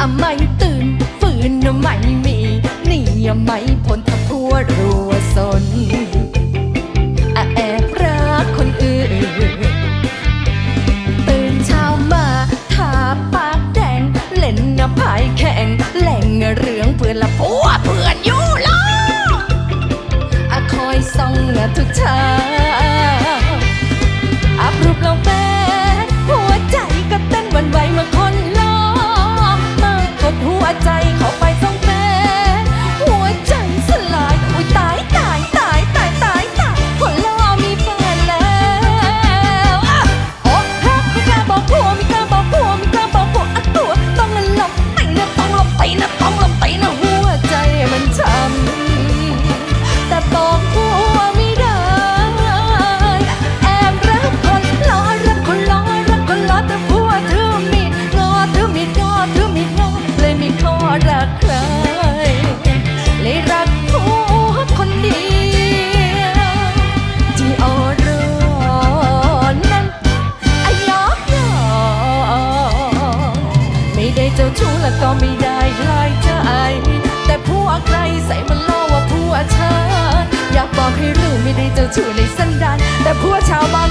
อะไม่ตื่นฝืนไม่มีนี่อะไม่พ้นทับพัวรัวสนอะแอบรักคนอื่น ตื่นเช้ามาทาปากแดง เล่นน้ำพายแข่งแหล่งเรื่องเพื่อนละพัวเพื่อนอยู่ล้ออะคอยส่องอะทุกเช้า แล้วก็ไม่ได้ลายใจ แต่ผัวใครใส่มันล่อว่าผัวเธออยากบอกให้รู้ไม่ได้เจ้าชู้ในสันดานแต่ผัวชาวบ้าน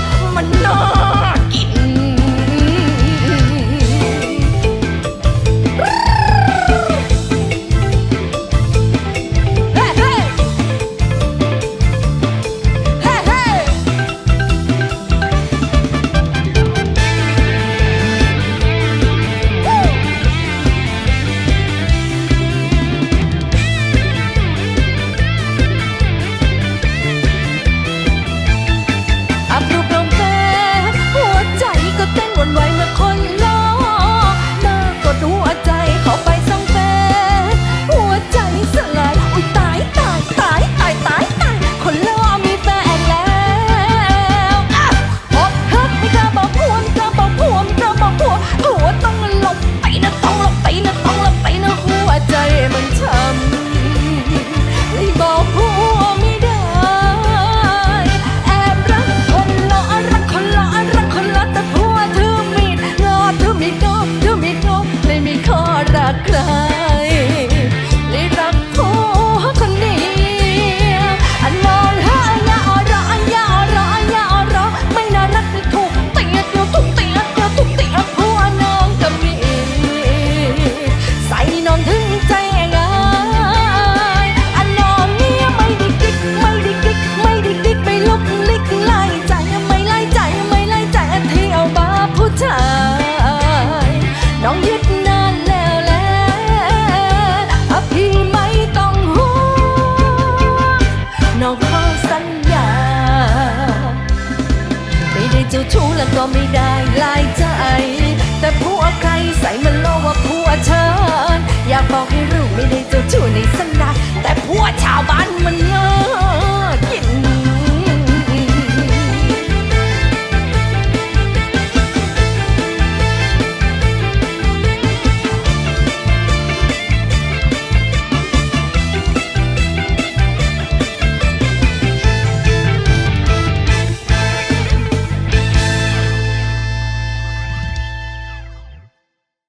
ชู้แล้วก็ไม่ได้ลายใจ แต่ผู้อาใคร